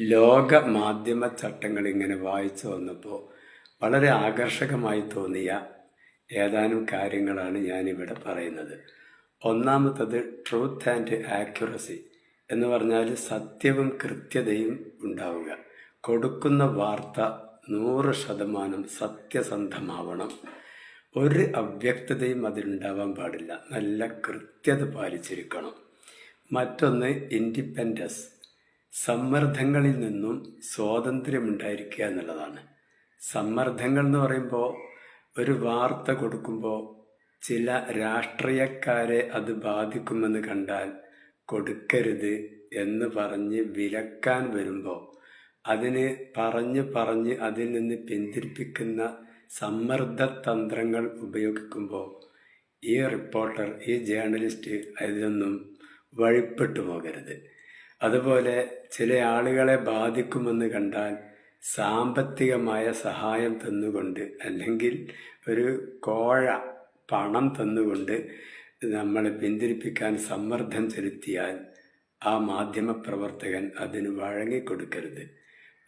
ലോക മാധ്യമ ചട്ടങ്ങൾ ഇങ്ങനെ വായിച്ചു വന്നപ്പോൾ വളരെ ആകർഷകമായി തോന്നിയ ഏതാനും കാര്യങ്ങളാണ് ഞാനിവിടെ പറയുന്നത്. ഒന്നാമത്തത് ട്രൂത്ത് ആൻഡ് ആക്യുറസി എന്ന് പറഞ്ഞാൽ സത്യവും കൃത്യതയും ഉണ്ടാവുക. കൊടുക്കുന്ന വാർത്ത നൂറ് ശതമാനം സത്യസന്ധമാവണം. ഒരു അവ്യക്തതയും അതിലുണ്ടാവാൻ പാടില്ല. നല്ല കൃത്യത പാലിച്ചിരിക്കണം. മറ്റൊന്ന് ഇൻഡിപെൻഡൻസ് സമ്മർദ്ദങ്ങളിൽ നിന്നും സ്വാതന്ത്ര്യമുണ്ടായിരിക്കുക എന്നുള്ളതാണ്. സമ്മർദ്ദങ്ങൾ എന്ന് പറയുമ്പോൾ ഒരു വാർത്ത കൊടുക്കുമ്പോൾ ചില രാഷ്ട്രീയക്കാരെ അത് ബാധിക്കുമെന്ന് കണ്ടാൽ കൊടുക്കരുത് എന്ന് പറഞ്ഞ് വിലക്കാൻ വരുമ്പോൾ അതിന് പറഞ്ഞ് പറഞ്ഞ് അതിൽ നിന്ന് പിന്തിരിപ്പിക്കുന്ന സമ്മർദ്ദ തന്ത്രങ്ങൾ ഉപയോഗിക്കുമ്പോൾ ഈ റിപ്പോർട്ടർ ഈ ജേർണലിസ്റ്റ് അതിലൊന്നും വഴിപ്പെട്ടു പോകരുത്. അതുപോലെ ചില ആളുകളെ ബാധിക്കുമെന്ന് കണ്ടാൽ സാമ്പത്തികമായ സഹായം തന്നുകൊണ്ട് അല്ലെങ്കിൽ ഒരു കോഴ പണം തന്നുകൊണ്ട് നമ്മളെ പിന്തിരിപ്പിക്കാൻ സമ്മർദ്ദം ചെലുത്തിയാൽ ആ മാധ്യമപ്രവർത്തകൻ അതിന് വഴങ്ങിക്കൊടുക്കരുത്.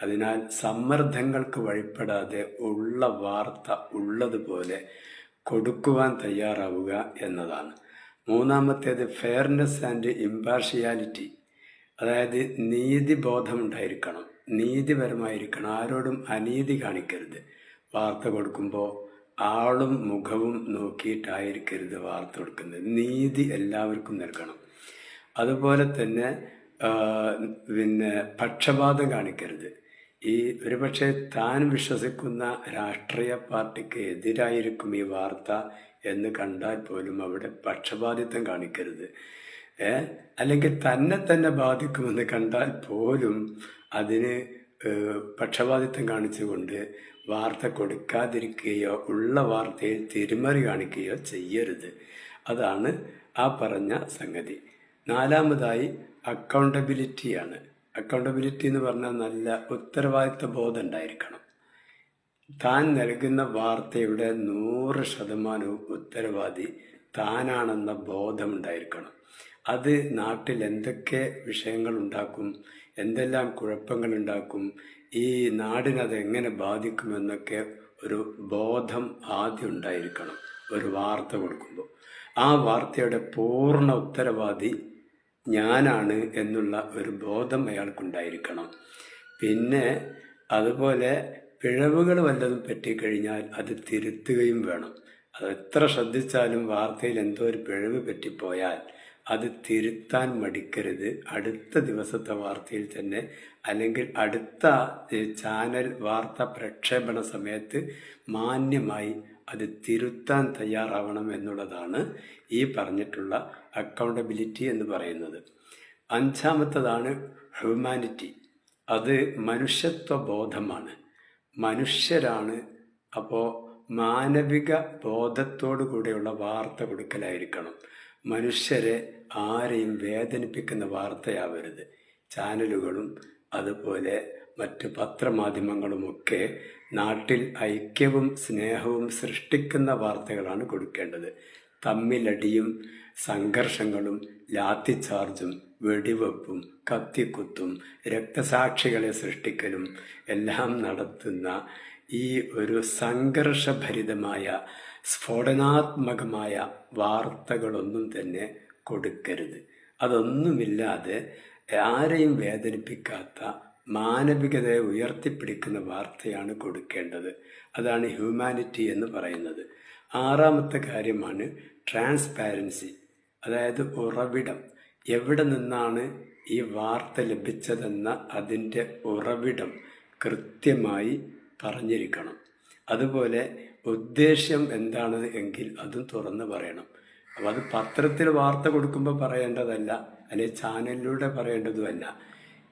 അതിനാൽ സമ്മർദ്ദങ്ങൾക്ക് വഴിപ്പെടാതെ ഉള്ള വാർത്ത ഉള്ളതുപോലെ കൊടുക്കുവാൻ തയ്യാറാവുക എന്നതാണ്. മൂന്നാമത്തേത് ഫെയർനെസ് ആൻഡ് ഇമ്പാർഷ്യാലിറ്റി അതായത് നീതിബോധം ഉണ്ടായിരിക്കണം നീതിപരമായിരിക്കണം. ആരോടും അനീതി കാണിക്കരുത്. വാർത്ത കൊടുക്കുമ്പോൾ ആളും മുഖവും നോക്കിയിട്ടായിരിക്കരുത് വാർത്ത കൊടുക്കുന്നത്. നീതി എല്ലാവർക്കും നൽകണം. അതുപോലെ തന്നെ പിന്നെ പക്ഷപാതം കാണിക്കരുത്. ഈ ഒരുപക്ഷെ താൻ വിശ്വസിക്കുന്ന രാഷ്ട്രീയ പാർട്ടിക്ക് എതിരായിരിക്കും ഈ വാർത്ത എന്ന് കണ്ടാൽ പോലും അവിടെ പക്ഷപാതിത്വം കാണിക്കരുത്. അല്ലെങ്കിൽ തന്നെ തന്നെ ബാധിക്കുമെന്ന് കണ്ടാൽ പോലും അതിന് പക്ഷപാതിത്വം കാണിച്ചുകൊണ്ട് വാർത്ത കൊടുക്കാതിരിക്കുകയോ ഉള്ള വാർത്തയിൽ തിരിമറി കാണിക്കുകയോ ചെയ്യരുത്. അതാണ് ആ പറഞ്ഞ സംഗതി. നാലാമതായി അക്കൗണ്ടബിലിറ്റിയാണ് അക്കൗണ്ടബിലിറ്റി എന്ന് പറഞ്ഞാൽ നല്ല ഉത്തരവാദിത്വ ബോധം ഉണ്ടായിരിക്കണം. താൻ നൽകുന്ന വാർത്തയുടെ നൂറ് ശതമാനവും ഉത്തരവാദി താനാണെന്ന ബോധം ഉണ്ടായിരിക്കണം അത് നാട്ടിൽ എന്തൊക്കെ വിഷയങ്ങൾ ഉണ്ടാക്കും എന്തെല്ലാം കുഴപ്പങ്ങൾ ഉണ്ടാക്കും ഈ നാടിനത് എങ്ങനെ ബാധിക്കുമെന്നൊക്കെ ഒരു ബോധം ആദ്യം ഉണ്ടായിരിക്കണം ഒരു വാർത്ത കൊടുക്കുമ്പോൾ. ആ വാർത്തയുടെ പൂർണ ഉത്തരവാദി ഞാനാണ് എന്നുള്ള ഒരു ബോധം അയാൾക്കുണ്ടായിരിക്കണം. പിന്നെ അതുപോലെ പിഴവുകൾ വല്ലതും പറ്റിക്കഴിഞ്ഞാൽ അത് തിരുത്തുകയും വേണം. അത് എത്ര ശ്രദ്ധിച്ചാലും വാർത്തയിൽ എന്തോ ഒരു പിഴവ് പറ്റിപ്പോയാൽ അത് തിരുത്താൻ മടിക്കരുത്. അടുത്ത ദിവസത്തെ വാർത്തയിൽ തന്നെ അല്ലെങ്കിൽ അടുത്ത ചാനൽ വാർത്ത പ്രക്ഷേപണ സമയത്ത് മാന്യമായി അത് തിരുത്താൻ തയ്യാറാവണം എന്നുള്ളതാണ് ഈ പറഞ്ഞിട്ടുള്ള അക്കൗണ്ടബിലിറ്റി എന്ന് പറയുന്നത്. അഞ്ചാമത്തതാണ് ഹ്യൂമാനിറ്റി അത് മനുഷ്യത്വ ബോധമാണ് മനുഷ്യരാണ് അപ്പോൾ മാനവിക ബോധത്തോടു കൂടെയുള്ള വാർത്ത കൊടുക്കലായിരിക്കണം. മനുഷ്യരെ ആരെയും വേദനിപ്പിക്കുന്ന വാർത്തയാവരുത്. ചാനലുകളും അതുപോലെ മറ്റ് പത്രമാധ്യമങ്ങളുമൊക്കെ നാട്ടിൽ ഐക്യവും സ്നേഹവും സൃഷ്ടിക്കുന്ന വാർത്തകളാണ് കൊടുക്കേണ്ടത്. തമ്മിലടിയും സംഘർഷങ്ങളും ലാത്തിച്ചാർജും വെടിവെപ്പും കത്തിക്കുത്തും രക്തസാക്ഷികളെ സൃഷ്ടിക്കലും എല്ലാം നടത്തുന്ന ഈ ഒരു സംഘർഷഭരിതമായ സ്ഫോടനാത്മകമായ വാർത്തകളൊന്നും തന്നെ കൊടുക്കരുത്. അതൊന്നുമില്ലാതെ ആരെയും വേദനിപ്പിക്കാത്ത മാനവികതയെ ഉയർത്തിപ്പിടിക്കുന്ന വാർത്തയാണ് കൊടുക്കേണ്ടത്. അതാണ് ഹ്യൂമാനിറ്റി എന്ന് പറയുന്നത്. ആറാമത്തെ കാര്യമാണ് ട്രാൻസ്പാരൻസി അതായത് ഉറവിടം. എവിടെ നിന്നാണ് ഈ വാർത്ത ലഭിച്ചതെന്ന അതിന്റെ ഉറവിടം കൃത്യമായി പറഞ്ഞിരിക്കണം. അതുപോലെ ഉദ്ദേശ്യം എന്താണ് എങ്കിൽ അതും തുറന്ന് പറയണം. അപ്പോൾ അത് പത്രത്തിൽ വാർത്ത കൊടുക്കുമ്പോൾ പറയേണ്ടതല്ല അല്ലെങ്കിൽ ചാനലിലൂടെ പറയേണ്ടതുമല്ല.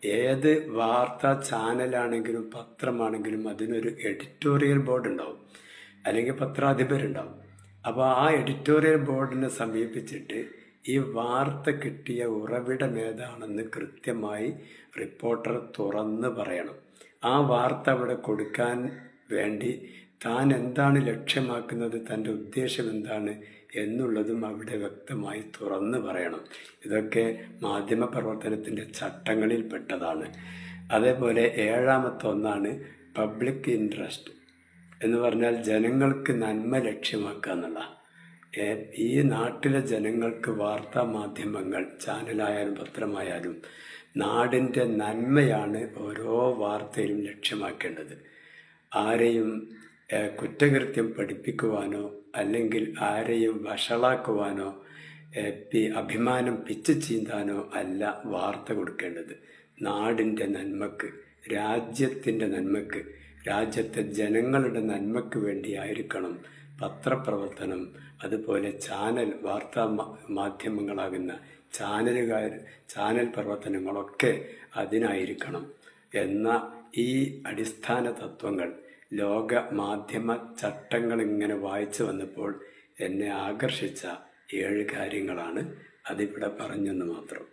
ഏത് വാർത്താ ചാനലാണെങ്കിലും പത്രമാണെങ്കിലും അതിനൊരു എഡിറ്റോറിയൽ ബോർഡ് ഉണ്ടാവും അല്ലെങ്കിൽ പത്രാധിപരുണ്ടാവും. അപ്പോൾ ആ എഡിറ്റോറിയൽ ബോർഡിനെ സമീപിച്ചിട്ട് ഈ വാർത്ത കിട്ടിയ ഉറവിടം ഏതാണെന്ന് കൃത്യമായി റിപ്പോർട്ടർ തുറന്ന് പറയണം. ആ വാർത്ത അവിടെ കൊടുക്കാൻ വേണ്ടി താൻ എന്താണ് ലക്ഷ്യമാക്കുന്നത് തന്റെ ഉദ്ദേശം എന്താണ് എന്നുള്ളതും അവിടെ വ്യക്തമായി തുറന്നു പറയണം. ഇതൊക്കെ മാധ്യമ പ്രവർത്തനത്തിന്റെ ചട്ടങ്ങളിൽ പെട്ടതാണ്. അതേപോലെ ഏഴാമത്തെ ഒന്നാണ് പബ്ലിക് ഇൻട്രസ്റ്റ്. എന്ന് പറഞ്ഞാൽ ജനങ്ങൾക്ക് നന്മ ലക്ഷ്യമാക്കുക എന്നുള്ള. ഈ നാട്ടിലെ ജനങ്ങൾക്ക് വാർത്താ മാധ്യമങ്ങൾ ചാനലായാലും പത്രമായാലും നാടിന്റെ നന്മയാണ് ഓരോ വാർത്തയിലും ലക്ഷ്യമാക്കേണ്ടത്. ആരെയും കുറ്റകൃത്യം പഠിപ്പിക്കുവാനോ അല്ലെങ്കിൽ ആരെയും വഷളാക്കുവാനോ അഭിമാനം പിച്ചു ചീന്താനോ അല്ല വാർത്ത കൊടുക്കേണ്ടത്. നാടിന്റെ നന്മക്ക് രാജ്യത്തിന്റെ നന്മക്ക് രാജ്യത്തെ ജനങ്ങളുടെ നന്മക്ക് വേണ്ടിയായിരിക്കണം പത്രപ്രവർത്തനം അതുപോലെ ചാനൽ വാർത്താ മാധ്യമങ്ങളാകുന്ന ചാനലുകാർ ചാനൽ പ്രവർത്തനങ്ങളൊക്കെ അതിനായിരിക്കണം എന്ന ഈ അടിസ്ഥാന തത്വങ്ങൾ ലോക മാധ്യമ ചട്ടങ്ങൾ ഇങ്ങനെ വായിച്ചു വന്നപ്പോൾ എന്നെ ആകർഷിച്ച ഏഴ് കാര്യങ്ങളാണ് അതിവിടെ പറഞ്ഞെന്ന് മാത്രം.